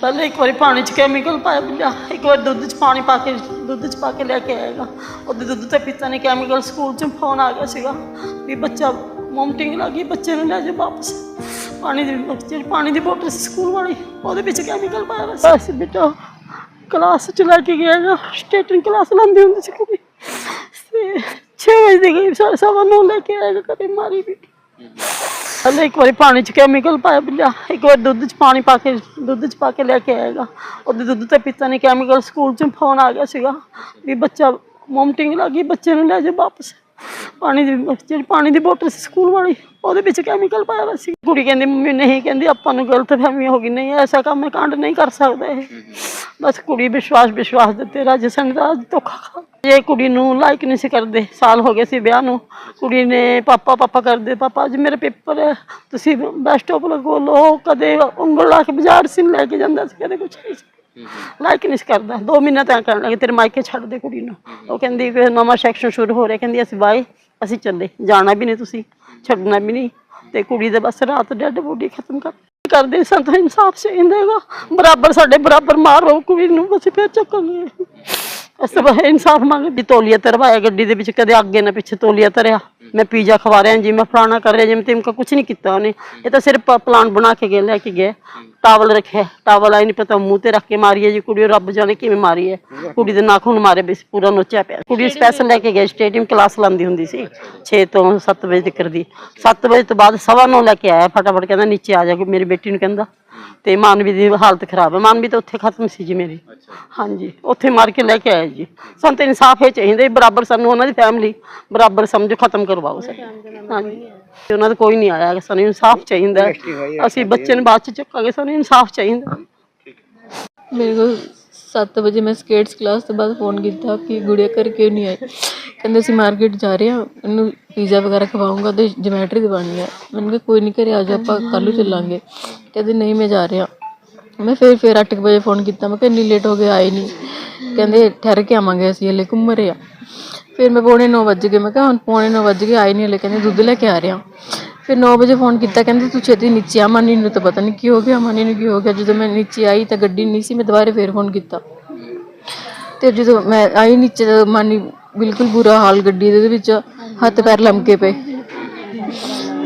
ਪਹਿਲੇ ਇੱਕ ਵਾਰੀ ਪਾਣੀ 'ਚ ਕੈਮੀਕਲ ਪਾਇਆ ਬਿੱਲਾ ਇੱਕ ਵਾਰ ਦੁੱਧ 'ਚ ਪਾਣੀ ਪਾ ਕੇ ਦੁੱਧ 'ਚ ਪਾ ਕੇ ਲੈ ਕੇ ਆਏਗਾ। ਉਹਦੇ ਦੁੱਧ ਤੇ ਪਿੱਤਾ ਨੇ ਕੈਮੀਕਲ ਸਕੂਲ 'ਚ ਫੋਨ ਆ ਗਿਆ ਸੀਗਾ ਵੀ ਬੱਚਾ ਮੋਮਟਿੰਗ ਲੱਗੀ ਬੱਚੇ ਨੂੰ ਲੈ ਜਾ ਵਾਪਸ। ਪਾਣੀ ਦੀ ਜਿਹੜੀ ਪਾਣੀ ਦੀ ਬੋਤਲ ਸੀ ਸਕੂਲ ਵਾਲੀ ਉਹਦੇ ਵਿੱਚ ਕੈਮੀਕਲ ਪਾਇਆ ਹੋਇਆ ਸੀ। ਬੇਟਾ ਕਲਾਸ 'ਚ ਲੈ ਕੇ ਗਿਆ ਨਾ ਸਟੇਟਿੰਗ ਕਲਾਸ ਲਾਉਂਦੀ ਹੁੰਦੀ ਸੀ ਕੁੜੀ। ਤੇ 6 ਵਜੇ ਦੀ ਗਈ ਸਵਾ ਨੂੰ ਲੈ ਕੇ ਆਏਗਾ ਕਦੇ ਮਾਰੀ ਵੀ। ਹਲੇ ਇੱਕ ਵਾਰੀ ਪਾਣੀ 'ਚ ਕੈਮੀਕਲ ਪਾਇਆ ਬਿੱਲਾ ਇੱਕ ਵਾਰ ਦੁੱਧ 'ਚ ਪਾਣੀ ਪਾ ਕੇ, ਦੁੱਧ 'ਚ ਪਾ ਕੇ ਲੈ ਕੇ ਆਏਗਾ। ਉਹਦੇ ਦੁੱਧ ਤੇ ਪਿੱਤਾ ਨੇ ਕੈਮੀਕਲ ਸਕੂਲ 'ਚ ਫੋਨ ਆ ਗਿਆ ਸੀਗਾ ਵੀ ਬੱਚਾ ਮੋਮਟਿੰਗ ਲੱਗੀ ਬੱਚੇ ਨੂੰ ਲੈ ਜਾ ਵਾਪਸ। ਪਾਣੀ ਦੀ ਜਿਹੜੀ ਪਾਣੀ ਦੀ ਬੋਤਲ ਸੀ ਸਕੂਲ ਵਾਲੀ ਉਹਦੇ ਵਿੱਚ ਕੈਮੀਕਲ ਪਾਇਆ ਹੋਇਆ ਸੀ। ਕੁੜੀ ਕਹਿੰਦੀ ਮੰਮੀ ਨਹੀਂ ਕਹਿੰਦੀ ਆਪਾਂ ਨੂੰ ਗਲਤ ਫਹਿਮੀ ਹੋ ਗਈ ਨਹੀਂ ਐਸਾ ਕੰਮ ਕਾਂਡ ਨਹੀਂ ਕਰ ਸਕਦਾ ਇਹ। ਬਸ ਕੁੜੀ ਵਿਸ਼ਵਾਸ ਵਿਸ਼ਵਾਸ ਦਿੱਤੇ ਰਾਜੇ ਸਿੰਘ ਦਾ ਧੋਖਾ ਖਾ। ਇਹ ਕੁੜੀ ਨੂੰ ਲਾਈਕ ਨਹੀਂ ਸੀ ਕਰਦੇ ਸਾਲ ਹੋ ਗਏ ਸੀ ਵਿਆਹ ਨੂੰ ਕੁੜੀ ਨੇ ਪਾਪਾ ਪਾਪਾ ਕਰਦੇ ਪਾਪਾ ਅੱਜ ਮੇਰੇ ਪੇਪਰ ਹੈ ਤੁਸੀਂ ਬੱਸ ਸਟਾਪ ਲਗੋ ਲੋ ਕਦੇ ਉਂਗਲ ਲਾ ਕੇ ਬਾਜ਼ਾਰ ਸੀ ਲੈ ਕੇ ਜਾਂਦਾ ਸੀ ਕਦੇ ਕੁਛ ਨਹੀਂ ਸੀ। ਲਾਈਕ ਨਹੀਂ ਸੀ ਕਰਦਾ 2 ਮਹੀਨਾ ਤੱਕ ਕਹਿਣ ਲੱਗੇ ਤੇਰੇ ਮਾਇਕੇ ਛੱਡ ਦੇ ਕੁੜੀ ਨੂੰ। ਉਹ ਕਹਿੰਦੀ ਕਿ ਨਵਾਂ ਸੈਕਸ਼ਨ ਸ਼ੁਰੂ ਹੋ ਰਿਹਾ। ਕਹਿੰਦੀ, ਅਸੀਂ ਬਾਏ, ਅਸੀਂ ਚੱਲੇ। ਜਾਣਾ ਵੀ ਨਹੀਂ ਤੁਸੀਂ, ਛੱਡਣਾ ਵੀ ਨਹੀਂ। ਤੇ ਕੁੜੀ ਦੇ ਬਸ ਰਾਤ ਡੈਡ ਬੋਡੀ ਖਤਮ ਕਰ ਕਰਦੇ ਸੰਤ ਇਨਸਾਫ ਚਾਹੀਦਾ ਹੈਗਾ। ਬਰਾਬਰ ਸਾਡੇ ਬਰਾਬਰ ਮਾਰੋ ਕੁੜੀ ਨੂੰ, ਅਸੀਂ ਫੇਰ ਚੱਕਾਂਗੇ। ਇਸ ਤੋਂ ਬਾਅਦ ਇਨਸਾਫ ਮੰਗ ਵੀ ਤੋਲੀਆ ਤਰਵਾਇਆ ਗੱਡੀ ਦੇ ਵਿੱਚ, ਕਦੇ ਅੱਗੇ ਨਾ ਪਿੱਛੇ ਤੋਲੀਆ ਤਰਿਆ ਮੈਂ ਪੀਜ਼ਾ ਖਵਾ ਰਿਹਾ ਜੀ ਮੈਂ ਫਲਾਣਾ ਕਰ ਰਿਹਾ ਜਿਵੇਂ ਤਿਮਕਾ ਕੁਝ ਨਹੀਂ ਕੀਤਾ ਉਹਨੇ। ਇਹ ਤਾਂ ਸਿਰਫ ਪਲਾਨ ਬਣਾ ਕੇ ਗਏ ਲੈ ਕੇ ਗਏ। ਟਾਵਲ ਰੱਖਿਆ। ਟਾਵਲ ਆਈ ਨਹੀਂ ਪਤਾ ਮੂੰਹ ਤੇ ਰੱਖ ਕੇ ਮਾਰੀ ਹੈ ਜੀ ਕੁੜੀ ਰੱਬ ਜਾਣੇ ਕਿਵੇਂ ਮਾਰੀ ਹੈ ਕੁੜੀ ਦੇ ਨਾਖੂਨ ਮਾਰੇ ਵੀ ਪੂਰਾ ਨੋਚਿਆ ਪਿਆ। ਕੁੜੀ ਸਪੈਸ਼ਲ ਲੈ ਕੇ ਗਏ ਸਟੇਡੀਅਮ ਕਲਾਸ ਲਾਉਂਦੀ ਹੁੰਦੀ ਸੀ। 6 ਤੋਂ 7 ਵਜੇ ਤੱਕ ਦੀ। 7 ਵਜੇ ਤੋਂ ਬਾਅਦ ਸਵਾ ਨੂੰ ਲੈ ਕੇ ਆਇਆ ਫਟਾਫਟ ਕਹਿੰਦਾ ਨੀਚੇ ਆ ਜਾ ਕੇ ਮੇਰੀ ਬੇਟੀ ਨੂੰ ਕਹਿੰਦਾ। ਤੇ ਮਾਨਵੀ ਦੀ ਹਾਲਤ ਖਰਾਬ ਹੈ। ਮਾਨਵੀ ਤਾਂ ਉੱਥੇ ਖਤਮ ਸੀ ਜੀ ਮੇਰੀ। ਹਾਂਜੀ ਉੱਥੇ ਮਾਰ ਕੇ ਲੈ ਕੇ ਆਇਆ ਜੀ। ਸਾਨੂੰ ਤਾਂ ਇਨਸਾਫ ਇਹ ਚਾਹੀਦਾ ਬਰਾਬਰ ਸਾਨੂੰ ਉਹਨਾਂ ਦੀ ਫੈਮਿਲੀ ਬਰਾਬਰ ਸਮਝੋ ਖਤਮ ਕਰਵਾਓ ਸਾਡੀ ਹਾਂਜੀ। ਤੇ ਉਹਨਾਂ ਦਾ ਕੋਈ ਨਹੀਂ ਆਇਆ ਸਾਨੂੰ ਇਨਸਾਫ ਚਾਹੀਦਾ। ਹੈ। ਅਸੀਂ ਬੱਚੇ ਨੂੰ ਬਾਅਦ ਚ ਚੱਕਾਂਗੇ ਸਾਨੂੰ ਇਨਸਾਫ ਚਾਹੀਦਾ। ਮੇਰੇ ਕੋਲ 7 ਵਜੇ ਮੈਂ ਸਕੇਟਸ ਕਲਾਸ ਤੋਂ ਬਾਅਦ ਫੋਨ ਕੀਤਾ ਕਿ ਗੁੜੀਆ ਘਰ ਕਿਉਂ ਨਹੀਂ ਆਈ? ਕਹਿੰਦੇ ਅਸੀਂ ਮਾਰਕੀਟ ਜਾ ਰਹੇ ਹਾਂ ਇਹਨੂੰ ਪੀਜ਼ਾ ਵਗੈਰਾ ਖਵਾਉਂਗਾ ਤੇ ਜਮੈਟਰੀ ਦਿਵਾਉਣੀ ਹੈ। ਮੈਨੂੰ ਕਿਹਾ ਕੋਈ ਨਹੀਂ ਘਰੇ ਆ ਜਾ ਆਪਾਂ ਕੱਲ੍ਹ ਨੂੰ ਚੱਲਾਂਗੇ। ਕਹਿੰਦੇ ਨਹੀਂ ਮੈਂ ਜਾ ਰਿਹਾ। ਮੈਂ ਫਿਰ ਫਿਰ 8 ਵਜੇ ਫੋਨ ਕੀਤਾ ਮੈਂ ਕਿਹਾ ਇੰਨੀ ਲੇਟ ਹੋ ਗਿਆ ਆਏ ਨਹੀਂ। ਕਹਿੰਦੇ ਠਹਿਰ ਕੇ ਆਵਾਂਗੇ ਅਸੀਂ ਹਲੇ ਘੁੰਮ ਰਹੇ ਆ ਫਿਰ ਮੈਂ ਪੌਣੇ 9 ਵਜੇ ਗਏ। ਮੈਂ ਕਿਹਾ ਹੁਣ ਪੌਣੇ 9 ਵਜੇ ਗਏ ਆਏ ਨਹੀਂ ਹਲੇ। ਕਹਿੰਦੇ, ਦੁੱਧ ਲੈ ਕੇ ਆ ਰਿਹਾ। ਫਿਰ 9 ਵਜੇ ਫੋਨ ਕੀਤਾ। ਕਹਿੰਦੇ, ਤੂੰ ਛੇਤੀ ਨੀਚੇ ਆ, ਮਾਨੀ ਨੂੰ ਤਾਂ ਪਤਾ ਨਹੀਂ ਕੀ ਹੋ ਗਿਆ। ਮਨੀ ਨੂੰ ਕੀ ਹੋ ਗਿਆ? ਜਦੋਂ ਮੈਂ ਨੀਚੇ ਆਈ ਤਾਂ ਗੱਡੀ ਨਹੀਂ ਸੀ, ਮੈਂ ਦੁਬਾਰਾ ਫੇਰ ਫੋਨ ਕੀਤਾ। ਤੇ ਜਦੋਂ ਮੈਂ ਆਈ ਨੀਚੇ ਤਾਂ ਮਾਨੀ ਬਿਲਕੁਲ ਬੁਰਾ ਹਾਲ ਗੱਡੀ ਦੇ ਵਿੱਚ, ਹੱਥ ਪੈਰ ਲਮਕੇ ਪਏ।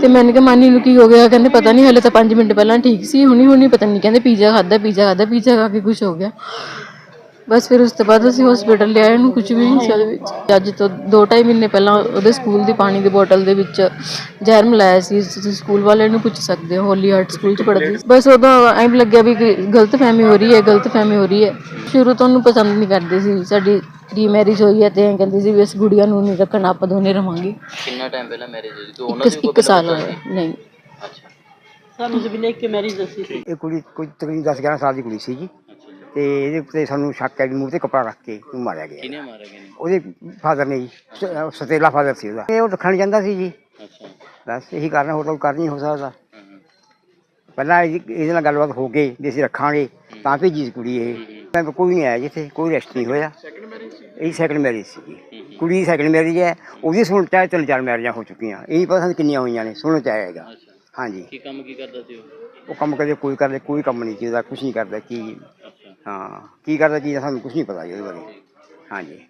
ਤੇ ਮੈਂ ਕਿਹਾ, ਮਾਨੀ ਨੂੰ ਕੀ ਹੋ ਗਿਆ? ਕਹਿੰਦੇ, ਪਤਾ ਨਹੀਂ ਹਲੇ ਤਾਂ 5 ਮਿੰਟ ਪਹਿਲਾਂ ਠੀਕ ਸੀ। ਹੁਣੀ ਹੁਣੀ ਪਤਾ ਨਹੀਂ ਕਹਿੰਦੇ, ਪੀਜ਼ਾ ਖਾਦਾ ਪੀਜ਼ਾ ਖਾਦਾ ਪੀਜ਼ਾ ਖਾ ਕੇ ਕੁਝ ਹੋ ਗਿਆ। ਬਸ ਫਿਰ ਉਸ ਤੋਂ ਬਾਅਦ ਅਸੀਂ ਹਸਪੀਟਲ ਲਿਆਏ ਉਹਨੂੰ ਕੁਝ ਵੀ ਨਹੀਂ ਸੀ ਉਹਦੇ ਵਿੱਚ। ਅੱਜ ਤੋਂ 2.5 ਮਹੀਨੇ ਪਹਿਲਾਂ ਉਹਦੇ ਸਕੂਲ ਦੀ ਪਾਣੀ ਦੀ ਬੋਤਲ ਦੇ ਵਿੱਚ ਜ਼ਹਿਰ ਮਿਲਾਇਆ ਸੀ। ਤੁਸੀਂ ਸਕੂਲ ਵਾਲਿਆਂ ਨੂੰ ਪੁੱਛ ਸਕਦੇ ਹੋ ਹੋਲੀ ਹਾਰਟ ਸਕੂਲ 'ਚ ਪੜ੍ਹਦੀ ਸੀ। ਬਸ ਉਦੋਂ ਐਂ ਲੱਗਿਆ ਵੀ ਗਲਤ ਫਹਿਮੀ ਹੋ ਰਹੀ ਹੈ ਗਲਤ ਫਹਿਮੀ ਹੋ ਰਹੀ ਹੈ। ਸ਼ੁਰੂ ਤੋਂ ਉਹਨੂੰ ਪਸੰਦ ਨਹੀਂ ਕਰਦੇ ਸੀ। ਸਾਡੀ ਰੀ ਮੈਰਿਜ ਹੋਈ ਹੈ ਤੇ ਐਂ ਕਹਿੰਦੀ ਸੀ ਵੀ ਇਸ ਗੁੜੀਆ ਨੂੰ ਨਹੀਂ ਰੱਖਣਾ ਆਪਾਂ ਦੋਨੇ ਰਵਾਂਗੇ। ਕਿੰਨਾ ਟਾਈਮ ਪਹਿਲਾਂ ਮੈਰਿਜ ਹੋਈ? ਤੇ ਉਹਨਾਂ ਇੱਕ ਇੱਕ ਸਾਲ ਹੋਇਆ। ਨਹੀਂ। ਅੱਛਾ। ਸਾਨੂੰ ਜਬ ਲੈ ਕੇ ਮੈਰਿਜ ਦੱਸੀ ਸੀ। ਇਹ ਕੁੜੀ ਕੋਈ ਤਕਰੀਬਨ 10 11 ਸਾਲ ਦੀ ਕੁੜੀ ਸੀ ਜੀ। ਤੇ ਇਹਦੇ ਉੱਤੇ ਸਾਨੂੰ ਸ਼ੱਕ ਹੈ ਵੀ ਮੂੰਹ ਤੇ ਕੱਪੜਾ ਰੱਖ ਕੇ ਉਹਨੂੰ ਮਾਰਿਆ ਗਿਆ। ਕਿਹਨੇ ਮਾਰਿਆ ਗਿਆ ਉਹਦੇ ਫਾਦਰ ਨੇ ਜੀ ਸ- ਸਤੇਲਾ ਫਾਦਰ ਸੀ ਉਹਦਾ। ਇਹ ਉਹ ਰੱਖਣ ਜਾਂਦਾ ਸੀ ਜੀ। ਅੱਛਾ। ਬਸ ਇਹੀ ਕਾਰਨ ਹੋਰ ਤਾਂ ਕੋਈ ਕਾਰਨ ਨਹੀਂ ਹੋ ਸਕਦਾ। ਹਾਂ ਪਹਿਲਾਂ ਇਹਦੀ- ਇਹਦੇ ਨਾਲ ਗੱਲਬਾਤ ਹੋ ਗਈ ਵੀ ਅਸੀਂ ਰੱਖਾਂਗੇ ਤਾਂ ਭੇਜੀ ਸੀ ਕੁੜੀ ਇਹ। ਮੈਂ ਕੋਈ ਨਹੀਂ ਆਇਆ ਜਿੱਥੇ ਕੋਈ ਰੈਸਟ ਨਹੀਂ ਹੋਇਆ। ਇਹ ਸੈਕੰਡ ਮੈਰਿਜ ਸੀ। ਕੁੜੀ ਦੀ ਸੈਕੰਡ ਮੈਰਿਜ ਹੈ ਉਹਦੀ ਸੁਣ ਚਾਹੇ ਤਿੰਨ ਚਾਰ ਮੈਰਿਜਾਂ ਹੋ ਚੁੱਕੀਆਂ। ਇਹ ਨਹੀਂ ਪਤਾ ਸਾਨੂੰ ਕਿੰਨੀਆਂ ਹੋਈਆਂ ਨੇ ਸੁਣਨ ਚ ਆਏਗਾ ਅੱਛਾ। ਹਾਂਜੀ। ਕੀ ਕੰਮ ਕੀ ਕਰਦਾ ਸੀ ਉਹ? ਉਹ ਕੰਮ ਕਦੇ ਕੋਈ ਕਰਦੇ ਕੋਈ ਕੰਮ ਨਹੀਂ ਜਿਹਦਾ ਕੁਝ ਨਹੀਂ ਕਰਦਾ ਕੀ ਹਾਂ ਕੀ ਕਰਦਾ ਕੀ ਸਾਨੂੰ ਕੁਝ ਨਹੀਂ ਪਤਾ ਜੀ ਉਹਦੇ ਬਾਰੇ। ਹਾਂਜੀ।